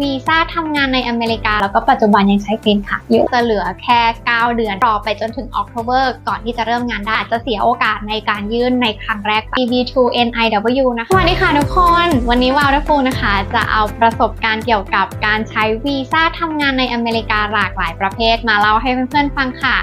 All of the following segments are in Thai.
วีซ่าทำงานในอเมริกา แล้วก็ปัจจุบันยังใช้กรีนค่ะอยู่จะเหลือแค่ 9 เดือน รอไปจนถึงออกโทเบอร์ก่อนที่จะเริ่มงานได้อาจจะเสียโอกาสในการยื่นในครั้งแรก BB2 NIW นะคะสวัสดีค่ะทุกคน วันนี้วาวดฟูนะคะ จะเอาประสบการณ์เกี่ยวกับการใช้วีซ่าทำงานในอเมริกาหลากหลายประเภทมาเล่าให้เพื่อนๆฟังค่ะ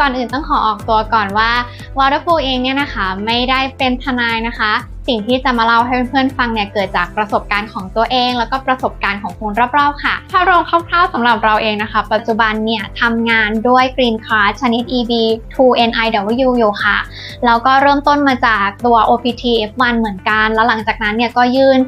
ก่อนอื่นต้องขอออกตัวก่อนว่าวอเตอร์ฟูเองเนี่ยนะคะ ไม่ได้เป็นทนายนะคะ สิ่งที่จะมาเล่าให้เพื่อนๆฟังเนี่ยเกิดจากประสบการณ์ของตัวเอง แล้วก็ประสบการณ์ของคนรอบๆค่ะ ถ้ารวมคร่าวๆสำหรับเราเองนะคะ ปัจจุบันเนี่ยทำงานด้วย Green Card ชนิด EB 2 NIW อยู่ค่ะ แล้วก็เริ่มต้นมาจากตัว OPT F1 เหมือนกัน แล้วหลังจากนั้นเนี่ยก็ยื่น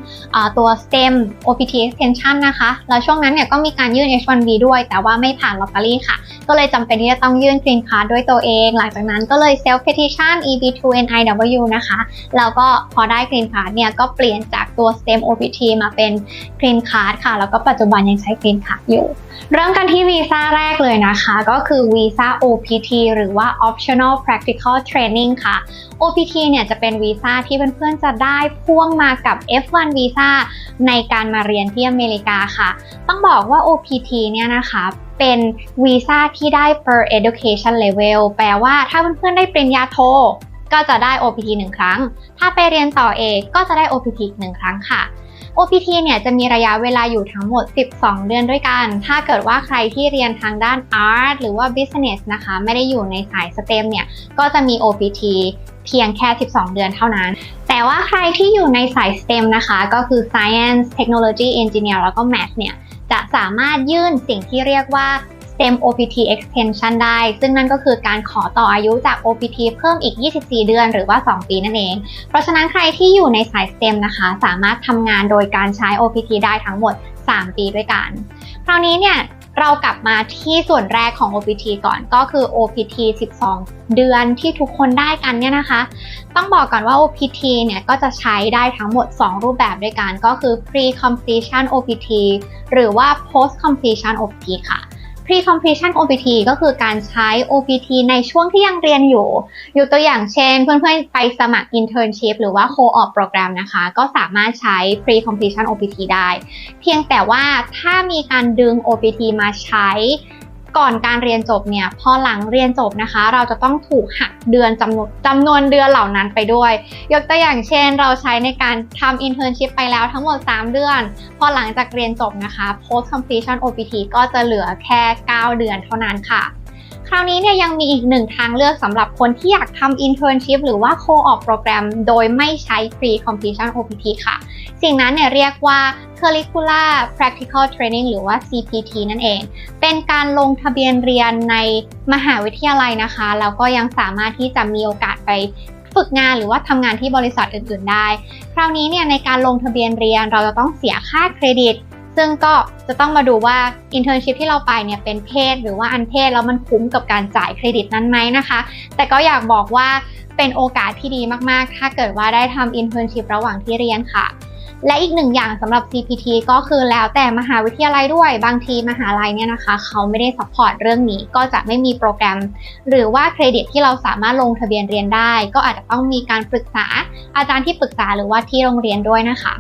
ตัว STEM OPT Extension นะคะ แล้วช่วงนั้นเนี่ยก็มีการยื่น H1B ด้วย แต่ว่าไม่ผ่านลอตเตอรี่ค่ะ ก็เลยจำเป็นที่จะต้องยื่น Green Card ด้วยตัวเอง หลังจากนั้นก็เลย Self Petition EB2 NIW นะคะ แล้วก็พอได้ Green Card เนี่ยก็เปลี่ยนจากตัว STEM OPT มาเป็น Green Card ค่ะ แล้วก็ปัจจุบันยังใช้ Green Card อยู่ เริ่มกันที่วีซ่าแรกเลยนะคะ ก็คือวีซ่า OPT หรือว่า Optional Practical Training ค่ะ OPT เนี่ยจะเป็นวีซ่าที่เพื่อนๆจะได้พ่วงมากับ F1 วีซ่าในการมาเรียนที่อเมริกาค่ะ ต้องบอกว่า OPT เนี่ยนะคะเป็นวีซ่าที่ได้ per education level แปลว่าถ้าเพื่อนๆได้ปริญญาโท ก็จะได้ OPT หนึ่งครั้ง ถ้าไปเรียนต่อเอกก็จะได้ OPT อีกหนึ่งครั้งค่ะ OPT เนี่ยจะมีระยะเวลาอยู่ทั้งหมด 12 เดือนด้วยกัน ถ้าเกิดว่าใครที่เรียนทางด้าน Art หรือว่า Business นะคะ ไม่ได้อยู่ในสาย STEM เนี่ย ก็จะมี OPT เพียงแค่ 12 เดือนเท่านั้น แต่ว่าใครที่อยู่ในสาย STEM นะคะ ก็คือ Science Technology Engineer แล้วก็ Math เนี่ย จะสามารถยื่นสิ่งที่เรียกว่า STEM OPT Extension ได้ ซึ่งนั่นก็คือการขอต่ออายุจาก OPT เพิ่มอีก 24 เดือนหรือว่า 2 ปีนั่นเอง เพราะฉะนั้นใครที่อยู่ในสาย STEM นะคะ สามารถทำงานโดยการใช้ OPT ได้ทั้งหมด 3 ปีด้วยกัน คราวนี้เนี่ยเรากลับมาที่ส่วนแรกของ OPT ก่อนก็คือ OPT 12 เดือนที่ทุกคนได้กันเนี่ยนะคะ ต้องบอกก่อนว่า OPT เนี่ยก็จะใช้ได้ทั้งหมด 2 รูปแบบด้วยกันก็คือ pre completion OPT หรือว่า post completion OPT ค่ะ pre-completion OPT ก็คือการใช้ OPT ในช่วงที่ยังเรียนอยู่ ยกตัวอย่างเช่น เพื่อนๆ ไปสมัคร internship หรือว่า co-op โปรแกรมนะคะ ก็สามารถใช้ pre-completion OPT ได้ เพียงแต่ว่าถ้ามีการดึง OPT มาใช้ ก่อนการเรียนจบเนี่ยพอหลังเรียนจบนะคะ เราจะต้องถูกหักเดือนจำนวนจำนวนเดือนเหล่านั้นไปด้วย ยกตัวอย่างเช่น เราใช้ในการทำ internship ไปแล้วทั้งหมด 3 เดือน พอหลังจากเรียนจบนะคะ post completion OPT ก็จะเหลือแค่ 9 เดือนเท่านั้นค่ะคราวนี้เนี่ยยังมีอีกหนึ่งทางเลือกสำหรับคนที่อยากทำ internship หรือว่า co-op โปรแกรมโดยไม่ใช้ pre completion OPT ค่ะ สิ่งนั้นเนี่ยเรียกว่า curricular practical training หรือว่า CPT นั่นเอง เป็นการลงทะเบียนเรียนในมหาวิทยาลัยนะคะ แล้วก็ยังสามารถที่จะมีโอกาสไปฝึกงานหรือว่าทำงานที่บริษัทอื่น ๆ ได้ คราวนี้เนี่ยในการลงทะเบียนเรียนเราจะต้องเสียค่าเครดิต ซึ่งก็จะต้องมาดูว่า internship ที่เราไปเนี่ยเป็นเพศหรือว่าอันเพศแล้วมันคุ้มกับการจ่ายเครดิตนั้นไหมนะคะ แต่ก็อยากบอกว่าเป็นโอกาสที่ดีมาก ๆ ถ้าเกิดว่าได้ทำ internship ระหว่างที่เรียนค่ะ และอีกหนึ่งอย่างสำหรับ CPT ก็คือแล้วแต่มหาวิทยาลัยด้วยบางทีมหาลัยเนี่ยนะคะเขาไม่ได้ซัพพอร์ตเรื่องนี้ก็จะไม่มีโปรแกรม หรือว่าเครดิตที่เราสามารถลงทะเบียนเรียนได้ ก็อาจจะต้องมีการปรึกษาอาจารย์ที่ปรึกษาหรือว่าที่โรงเรียนด้วยนะคะ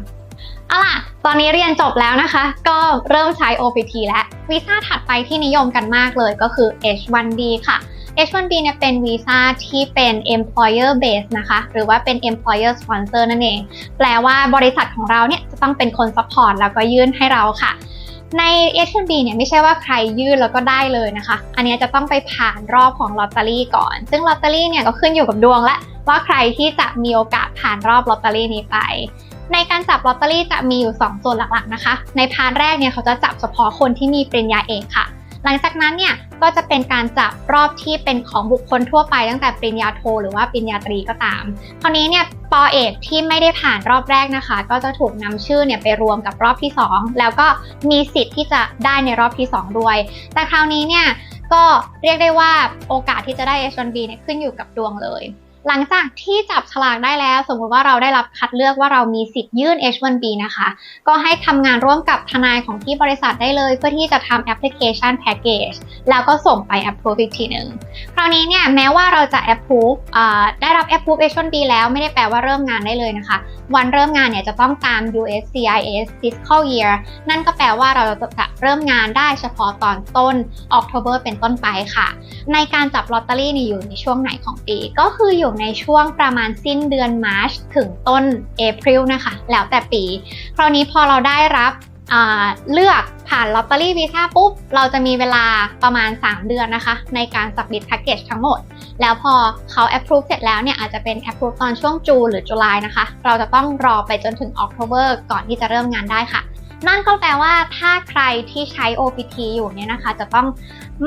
เอาล่ะ ตอนนี้เรียนจบแล้วนะคะ ก็เริ่มใช้ OPT แล้ววีซ่าถัดไปที่นิยมกันมากเลยก็คือ H1B ค่ะ H1B เนี่ยเป็นวีซ่าที่เป็น employer base นะคะ หรือว่าเป็น employer sponsor นั่นเอง แปลว่าบริษัทของเราเนี่ยจะต้องเป็นคน support แล้วก็ยื่นให้เราค่ะ ใน H1B เนี่ยไม่ใช่ว่าใครยื่นแล้วก็ได้เลยนะคะ อันนี้จะต้องไปผ่านรอบของลอตเตอรี่ก่อน ซึ่งลอตเตอรี่เนี่ยก็ขึ้นอยู่กับดวงและว่าใครที่จะมีโอกาสผ่านรอบลอตเตอรี่นี้ไป ในการจับลอตเตอรี่จะมีอยู่ 2 ส่วนหลักๆนะคะ ในพาร์ทแรกเนี่ยเขาจะจับเฉพาะคนที่มีปริญญาเอกค่ะ หลังจากนั้นเนี่ยก็จะเป็นการจับรอบที่เป็นของบุคคลทั่วไปตั้งแต่ปริญญาโทหรือว่าปริญญาตรีก็ตาม คราวนี้เนี่ยปอเอกที่ไม่ได้ผ่านรอบแรกนะคะ ก็จะถูกนำชื่อเนี่ยไปรวมกับรอบที่ 2 แล้วก็มีสิทธิ์ที่จะได้ในรอบที่ 2 ด้วย แต่คราวนี้เนี่ยก็เรียกได้ว่าโอกาสที่จะได้ H1B เนี่ยขึ้นอยู่กับดวงเลย หลังจากที่จับฉลากได้แล้ว สมมุติว่าเราได้รับคัดเลือกว่าเรามีสิทธิ์ยื่น H1B นะคะ ก็ให้ทำงานร่วมกับทนายของที่บริษัทได้เลย เพื่อที่จะทำแอปพลิเคชันแพ็กเกจแล้วก็ส่งไป approve อีกทีหนึ่งคราวนี้เนี่ยแม้ว่าเราจะ approve ได้รับ approve H1B แล้วไม่ได้แปลว่าเริ่มงานได้เลยนะคะ วันเริ่มงานเนี่ยจะต้องตาม USCIS fiscal year นั่นก็แปลว่าเราจะเริ่มงานได้เฉพาะตอนต้น October เป็นต้นไปค่ะ ในการจับลอตเตอรี่นี่อยู่ในช่วงไหนของปีก็คืออยู่ในช่วงประมาณสิ้นเดือนมาร์ชถึงต้น April นะคะ แล้วแต่ปี คราวนี้พอเราได้รับเลือกผ่านลอตเตอรี่วีซ่าปุ๊บ เราจะมีเวลาประมาณ 3 เดือนนะคะ ในการสับมิดแพ็กเกจทั้งหมด แล้วพอเขา approve เสร็จแล้วเนี่ยอาจจะเป็น approve ตอนช่วงจูนหรือจุลายนะคะ เราจะต้องรอไปจนถึง October ก่อนที่จะเริ่มงานได้ค่ะ นั่นก็แปลว่าถ้าใครที่ใช้ OPT อยู่เนี่ยนะคะ จะต้อง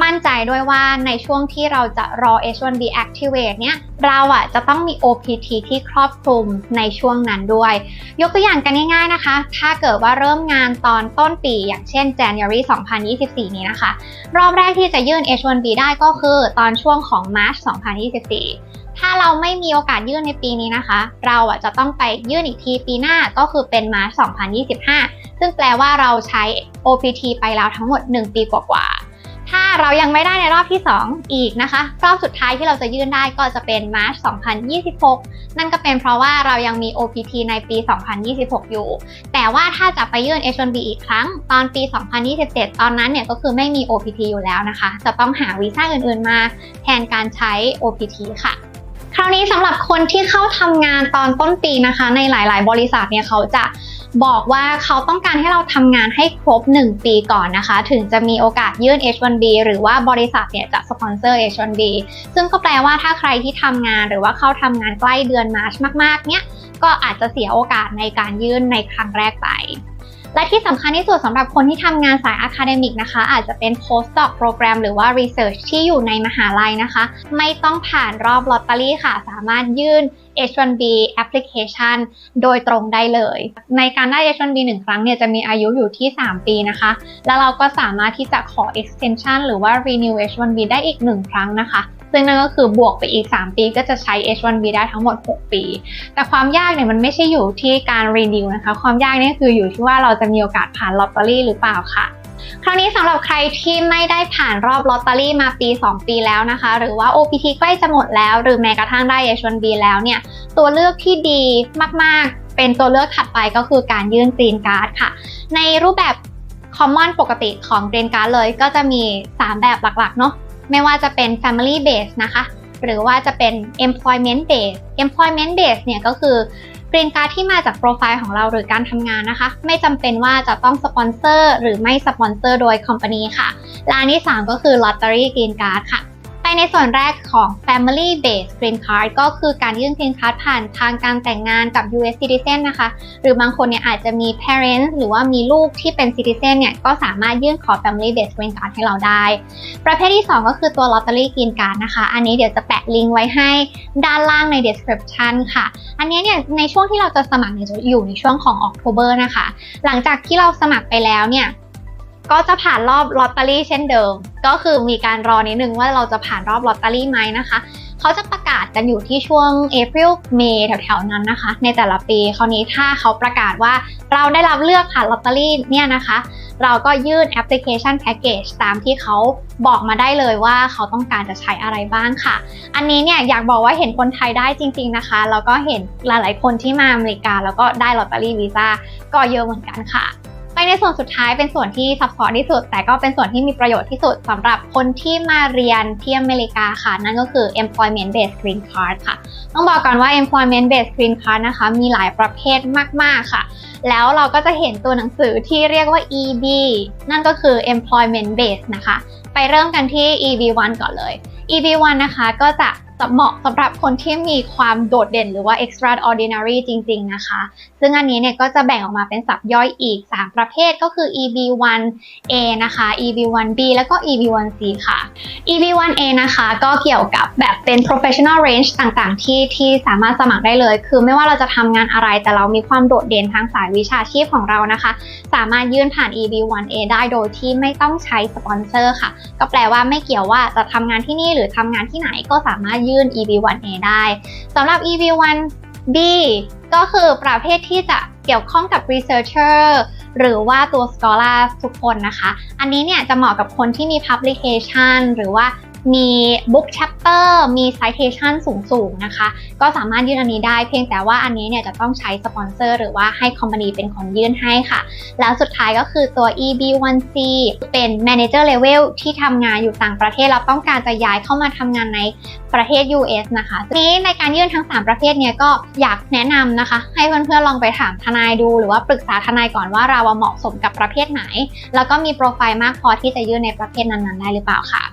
มั่นใจด้วยว่าในช่วงที่เราจะรอ H1B activate เนี่ยเราอะจะต้องมี OPT ที่ครอบคลุมในช่วงนั้นด้วย ยกตัวอย่างกันง่ายๆนะคะ ถ้าเกิดว่าเริ่มงานตอนต้นปีอย่างเช่น January 2024 นี้นะคะ รอบแรกที่จะยื่น H1B ได้ก็คือตอนช่วงของ March 2024 ถ้าเราไม่มีโอกาสยื่นในปีนี้นะคะ เราอะจะต้องไปยื่นอีกทีปีหน้าก็คือเป็น March 2025 ซึ่งแปลว่าเราใช้ OPT ไปแล้วทั้งหมด 1 ปีกว่าๆ ถ้าเรายังไม่ได้ในรอบที่ 2 อีกนะคะ รอบสุดท้ายที่เราจะยื่นได้ก็จะเป็นมาร์ช2026 นั่นก็เป็นเพราะว่าเรายังมี OPT ในปี 2026 อยู่ แต่ว่าถ้าจะไปยื่น H1B อีกครั้ง ตอนปี 2027 ตอนนั้นเนี่ยก็คือไม่มี OPT อยู่แล้วนะคะ จะต้องหาวีซ่าอื่นๆมาแทนการใช้ OPT ค่ะ คราวนี้สำหรับคนที่เข้าทำงานตอนต้นปีนะคะ ในหลาย ๆ บริษัทเนี่ยเขาจะบอกว่าเขาต้องการให้เราทำงานให้ครบ 1 ปีก่อนนะคะ ถึงจะมีโอกาสยื่น H1B หรือว่าบริษัทเนี่ยจะสปอนเซอร์ H1B ซึ่งก็แปลว่าถ้าใครที่ทำงานหรือว่าเข้าทำงานใกล้เดือนมาร์ชมาก ๆ เนี่ยก็อาจจะเสียโอกาสในการยื่นในครั้งแรกไป และที่สำคัญที่สุดสำหรับคนที่ทำงานสายอะคาเดมิกนะคะ อาจจะเป็น postdoc program หรือว่า research ที่อยู่ในมหาลัยนะคะ ไม่ต้องผ่านรอบลอตเตอรี่ค่ะ สามารถยื่น H1B application โดยตรงได้เลย ในการได้ H1B 1 ครั้งเนี่ยจะมีอายุอยู่ที่ 3 ปีนะคะ แล้วเราก็สามารถที่จะขอ extension หรือว่า renew H1B ได้อีก 1 ครั้งนะคะ ซึ่งนั่นก็คือบวกไปอีก 3 ปีก็จะใช้ H1B ได้ทั้งหมด 6 ปี แต่ความยากเนี่ยมันไม่ใช่อยู่ที่การ renew นะคะ ความยากนี่คืออยู่ที่ว่าเราจะมีโอกาสผ่านลอตเตอรี่หรือเปล่าค่ะ คราวนี้สำหรับใครที่ไม่ได้ผ่านรอบลอตเตอรี่มาปี 2 ปีแล้วนะคะ หรือว่า OPT ใกล้จะหมดแล้ว หรือแม้กระทั่งได้ H1B แล้วเนี่ย ตัวเลือกที่ดีมากๆ เป็นตัวเลือกถัดไปก็คือการยื่นกรีนการ์ดค่ะ ในรูปแบบ common ปกติของกรีนการ์ดเลยก็จะมี 3 แบบหลักๆเนาะ ไม่ว่าจะเป็น family base นะคะ หรือว่าจะเป็น employment base employment base เนี่ยก็คือกรีนการ์ดที่มาจากโปรไฟล์ของเราหรือการทำงานนะคะ ไม่จำเป็นว่าจะต้องสปอนเซอร์หรือไม่สปอนเซอร์โดยคอมพานีค่ะและอันที่ 3 ก็คือ lottery green card ค่ะ ไปในส่วนแรกของ Family Based Green Card ก็คือการยื่น Green Card ผ่านทางการแต่งงานกับ US Citizen นะคะ หรือบางคนเนี่ยอาจจะมี Parents หรือว่ามีลูกที่เป็น Citizen เนี่ยก็สามารถยื่นขอ Family Based Green Card ให้เราได้ ประเภทที่ 2 ก็คือตัว Lottery Green Card นะคะ อันนี้เดี๋ยวจะแปะลิงก์ไว้ให้ด้านล่างใน description ค่ะ อันนี้เนี่ยในช่วงที่เราจะสมัครเนี่ยจะอยู่ในช่วงของ October นะคะ หลังจากที่เราสมัครไปแล้วเนี่ย ก็จะผ่านรอบลอตเตอรี่เช่นเดิม ก็คือมีการรอนิดนึงว่าเราจะผ่านรอบลอตเตอรี่ไหมนะคะ เขาจะประกาศกันอยู่ที่ช่วง April May แถวๆนั้นนะคะ ในแต่ละปีคราวนี้ถ้าเขาประกาศว่าเราได้รับเลือกผ่านลอตเตอรี่เนี่ยนะคะ เราก็ยื่นแอปพลิเคชันแพ็กเกจตามที่เขาบอกมาได้เลยว่าเขาต้องการจะใช้อะไรบ้างค่ะ อันนี้เนี่ยอยากบอกว่าเห็นคนไทยได้จริง ๆนะคะ แล้วก็เห็นหลายๆคนที่มาอเมริกาแล้วก็ได้ลอตเตอรี่วีซ่าก็เยอะเหมือนกันค่ะ ไปในส่วนสุดท้ายเป็นส่วนที่ซับซ้อนที่สุด แต่ก็เป็นส่วนที่มีประโยชน์ที่สุดสำหรับคนที่มาเรียนที่อเมริกาค่ะ นั่นก็คือ employment based green card ค่ะ ต้องบอกก่อนว่า employment based green card นะคะ มีหลายประเภทมาก ๆ ค่ะ แล้วเราก็จะเห็นตัวหนังสือที่เรียกว่า EB นั่นก็คือ employment based นะคะ ไปเริ่มกันที่ EB1 ก่อนเลย EB1 นะคะก็จะ เหมาะสำหรับคนที่มีความโดดเด่นหรือว่า extraordinary จริง ๆ นะคะ ซึ่งอันนี้เนี่ยก็จะแบ่งออกมาเป็นสับย่อยอีก 3 ประเภทก็คือ EB1A นะคะ EB1B แล้วก็ EB1C ค่ะ EB1A นะคะก็เกี่ยวกับแบบเป็น professional range ต่างๆ ที่ที่สามารถสมัครได้เลย คือไม่ว่าเราจะทำงานอะไรแต่เรามีความโดดเด่นทางสายวิชาชีพของเรานะคะ สามารถยื่นผ่าน EB1A ได้โดยที่ไม่ต้องใช้สปอนเซอร์ค่ะ ก็แปลว่าไม่เกี่ยวว่าจะทำงานที่นี่หรือทำงานที่ไหนก็สามารถยื่น EB1A ได้สำหรับ EB1B ก็คือประเภทที่จะเกี่ยวข้องกับ researcher หรือว่าตัว scholar ทุกคนนะคะ อันนี้เนี่ยจะเหมาะกับคนที่มี publication หรือว่า มี book chapter มี citation สูงๆนะคะ ก็สามารถยื่นอันนี้ได้เพียงแต่ว่าอันนี้เนี่ยจะต้องใช้สปอนเซอร์หรือว่าให้คอมพานีเป็นคนยื่นให้ค่ะ แล้วสุดท้ายก็คือตัว EB1C เป็น manager level ที่ทำงานอยู่ต่างประเทศเราต้องการจะย้ายเข้ามาทำงานในประเทศ US นะคะทีนี้ในการยื่นทั้ง 3 ประเภทเนี่ยก็อยากแนะนำนะคะ ให้เพื่อนๆลองไปถามทนายดู หรือว่าปรึกษาทนายก่อนว่าเราเหมาะสมกับประเภทไหน แล้วก็มีโปรไฟล์มากพอที่จะยื่นในประเภทนั้นๆได้หรือเปล่าค่ะ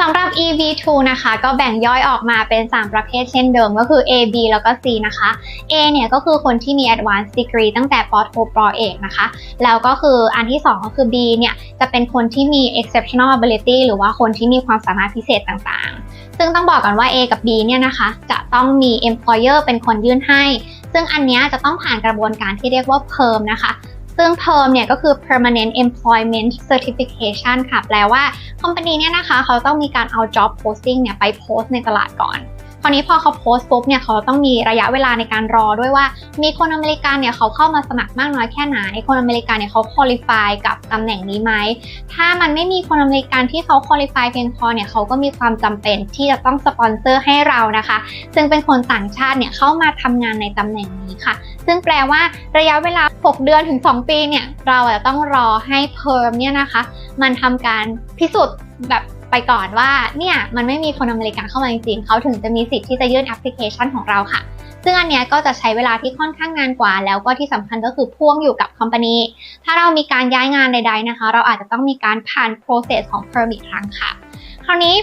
สำหรับ EB2 นะคะ ก็แบ่งย่อยออกมาเป็น 3 ประเภทเช่นเดิมก็คือ A B แล้วก็ C นะคะ A เนี่ยก็คือคนที่มี Advanced Degree ตั้งแต่ปโทปเอกนะคะ แล้วก็คืออันที่ 2 ก็คือ B เนี่ย จะเป็นคนที่มี exceptional ability หรือว่าคนที่มีความสามารถพิเศษต่างๆ ซึ่งต้องบอกกันว่า A กับ B เนี่ยนะคะ จะต้องมี employer เป็นคนยื่นให้ ซึ่งอันนี้จะต้องผ่านกระบวนการที่เรียกว่า PERM นะคะ ซึ่ง PERM เนี่ยก็คือ permanent employment certification ค่ะ แปลว่าคอมพานีเนี่ยนะคะ เขาต้องมีการเอา job posting เนี่ยไปโพสในตลาดก่อนคราวนี้พอเขาโพสต์ปุ๊บเนี่ยเขาต้องมีระยะเวลาในการรอด้วยว่า มีคนอเมริกันเนี่ยเขาเข้ามาสมัครมากน้อยแค่ไหนคนอเมริกันเนี่ยเขาคุริฟายกับตำแหน่งนี้ไหมถ้ามันไม่มีคนอเมริกันที่เขาคุริฟายเพียงพอเนี่ยเขาก็มีความจำเป็นที่จะต้องสปอนเซอร์ให้เรานะคะ ซึ่งเป็นคนต่างชาติเนี่ยเข้ามาทำงานในตำแหน่งนี้ค่ะ ซึ่งแปลว่าระยะเวลา 6 เดือนถึง 2 ปีเนี่ย เราจะต้องรอให้เพิร์มเนี่ยนะคะ มันทำการพิสูจน์แบบไปก่อนว่าเนี่ยมันไม่มีคนอเมริกันเข้ามาจริงๆเขาถึงจะมีสิทธิ์ที่จะยื่นแอปพลิเคชันของเราค่ะ ซึ่งอันเนี้ยก็จะใช้เวลาที่ค่อนข้างนานกว่า แล้วก็ที่สำคัญก็คือพ่วงอยู่กับคอมพานีถ้าเรามีการย้ายงานใด ๆนะคะ เราอาจจะต้องมีการผ่าน process ของ perm อีกครั้งค่ะ คราวนี้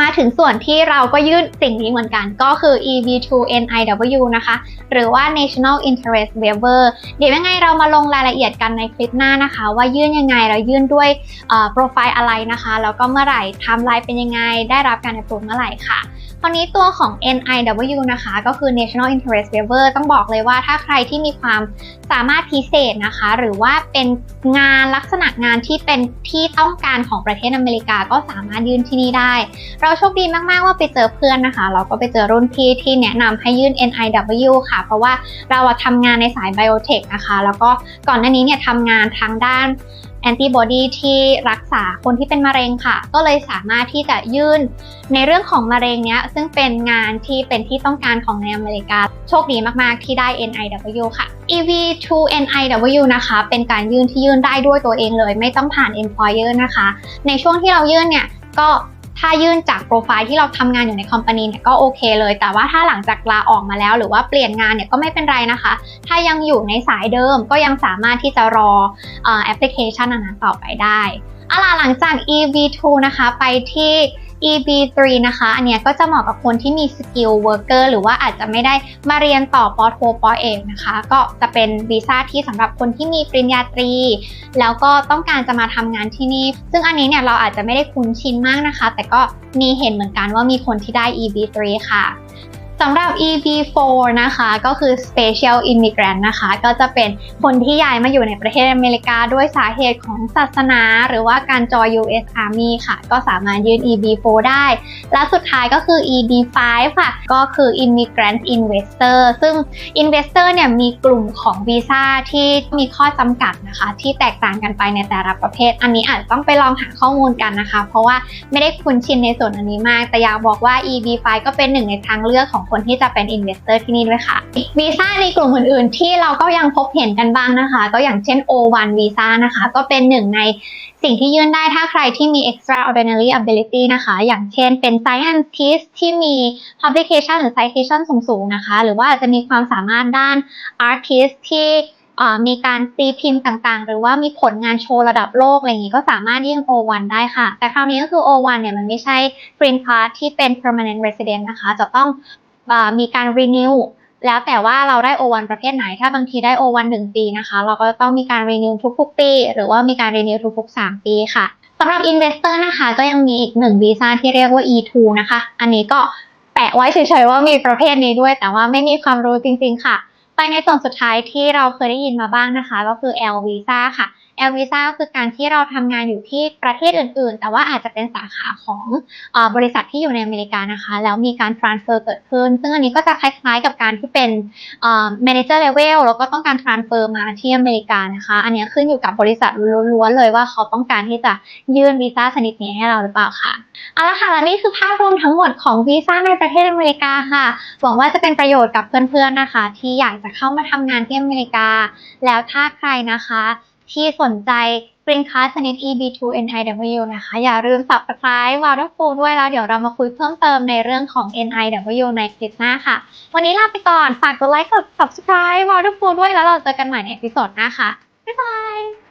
มาถึงส่วนที่เราก็ยื่นสิ่งนี้เหมือนกันก็คือ EB2NIW นะคะ หรือว่า National Interest Waiver เดี๋ยวยังไงเรามาลงรายละเอียดกันในคลิปหน้านะคะ ว่ายื่นยังไงเรายื่นด้วยโปรไฟล์อะไรนะคะ แล้วก็เมื่อไหร่ไทม์ไลน์เป็นยังไง ได้รับการอนุมัติเมื่อไหร่ค่ะ ราวนี้ตัวของ NIW นะคะ ก็คือ National Interest Waiver ต้องบอกเลยว่าถ้าใครที่มีความสามารถพิเศษนะคะ หรือว่าเป็นงานลักษณะงานที่เป็นที่ต้องการของประเทศอเมริกาก็สามารถยื่นที่นี่ได้ เราโชคดีมาก ๆ ว่าไปเจอเพื่อนนะคะ เราก็ไปเจอรุ่นพี่ที่แนะนำให้ยื่น NIW ค่ะ เพราะว่าเราอะทำงานในสายไบโอเทคนะคะ แล้วก็ก่อนหน้านี้เนี่ยทำงานทางด้าน แอนติบอดีที่รักษาคนที่เป็นมะเร็งค่ะ ก็เลยสามารถที่จะยื่นในเรื่องของมะเร็งเนี้ย ซึ่งเป็นงานที่เป็นที่ต้องการของในอเมริกา โชคดีมาก ๆ ที่ได้ NIW ค่ะ EV2 NIW นะคะ เป็นการยื่นที่ยื่นได้ด้วยตัวเองเลย ไม่ต้องผ่าน employer นะคะ ในช่วงที่เรายื่นเนี่ยก็ ถ้ายื่นจากโปรไฟล์ที่เราทำงานอยู่ในคอมพานีเนี่ยก็โอเคเลย แต่ว่าถ้าหลังจากลาออกมาแล้ว หรือว่าเปลี่ยนงานเนี่ยก็ไม่เป็นไรนะคะ ถ้ายังอยู่ในสายเดิมก็ยังสามารถที่จะรอแอปพลิเคชันนั้นต่อไปได้เอาล่ะหลังจาก EV2 นะคะไปที่ EB3 นะคะ อันเนี้ยก็จะเหมาะกับคนที่มีสกิลเวิร์กเกอร์หรือว่าอาจจะไม่ได้มาเรียนต่อปอโทปอเอกนะคะ ก็จะเป็นวีซ่าที่สำหรับคนที่มีปริญญาตรี แล้วก็ต้องการจะมาทำงานที่นี่ ซึ่งอันนี้เนี่ยเราอาจจะไม่ได้คุ้นชินมากนะคะ แต่ก็มีเห็นเหมือนกันว่ามีคนที่ได้ EB3 ค่ะ สำหรับ EB4 นะคะก็คือ Special Immigrant นะคะ ก็จะเป็นคนที่ย้ายมาอยู่ในประเทศอเมริกาด้วยสาเหตุของศาสนา หรือว่าการจอย US Army ค่ะ ก็สามารถยื่น EB4 ได้ และสุดท้ายก็คือ EB5 ค่ะ ก็คือ Immigrant Investor ซึ่ง Investor เนี่ยมีกลุ่มของวีซ่าที่มีข้อจำกัดนะคะ ที่แตกต่างกันไปในแต่ละประเภท อันนี้อาจจะต้องไปลองหาข้อมูลกันนะคะ เพราะว่าไม่ได้คุ้นชินในส่วนอันนี้มาก แต่อยากบอกว่า EB5 ก็เป็นหนึ่งในทางเลือกของคนที่จะเป็น investor ที่นี่ด้วยค่ะวีซ่าในกลุ่มอื่นๆ ที่เราก็ยังพบเห็นกันบ้างนะคะ ก็อย่างเช่น O1 วีซ่านะคะ ก็เป็นหนึ่งในสิ่งที่ยื่นได้ถ้าใครที่มี extraordinary ability นะคะ อย่างเช่นเป็น scientist ที่มี publication หรือ citation สูงๆนะคะ หรือว่าอาจจะมีความสามารถด้าน artist ที่มีการตีพิมพ์ต่างๆ หรือว่ามีผลงานโชว์ระดับโลกอะไรอย่างนี้ก็สามารถยื่น O1 ได้ค่ะ แต่คราวนี้ก็คือ O1 เนี่ยมันไม่ใช่ green card ที่เป็น permanent resident นะคะ จะต้อง มีการ renew แล้วแต่ว่าเราได้ O1 ประเภทไหน ถ้าบางทีได้ O1 1ปีนะคะ เราก็ต้องมีการ renew ทุกๆ ปี หรือว่ามีการ renew ทุกๆ 3 ปีค่ะสำหรับ investor นะคะก็ยังมีอีกหนึ่งวีซ่าที่เรียกว่า E2 นะคะ อันนี้ก็แปะไว้เฉยๆว่ามีประเภทนี้ด้วย แต่ว่าไม่มีความรู้จริงๆค่ะ ไปในส่วนสุดท้ายที่เราเคยได้ยินมาบ้างนะคะ ก็คือ L visa ค่ะ L visa ก็คือการที่เราทำงานอยู่ที่ประเทศอื่นๆ แต่ว่าอาจจะเป็นสาขาของอบริษัทที่อยู่ในอเมริกานะคะ แล้วมีการ transfer เกิดขึ้น ซึ่งอันนี้ก็จะคล้ายๆกับการที่เป็น manager level แล้วก็ต้องการ transfer มาที่อเมริกานะคะ อันนี้ขึ้นอยู่กับบริษัทล้วนๆเลยว่าเขาต้องการที่จะยื่นวีซ่าชนิดนี้ให้เราหรือเปล่าค่ะเอาละค่ะและนี่คือภาพรวมทั้งหมดของวีซ่าในประเทศอเมริกาค่ะหวังว่าจะเป็นประโยชน์กับเพื่อนๆนะคะ ที่อยากจะเข้ามาทำงานที่อเมริกา แล้วถ้าใครนะคะ ที่สนใจ Green Card ชนิด EB2 NIW นะคะ อย่าลืม subscribe Waterfall ด้วยแล้วเดี๋ยวเรามาคุยเพิ่มเติมในเรื่องของ NIW ในคลิปหน้าค่ะ วันนี้ลาไปก่อน ฝากกดไลค์กด subscribe Waterfall ด้วยแล้วเราเจอกันใหม่ในเอพิปหน้าค่ะ บ๊ายบาย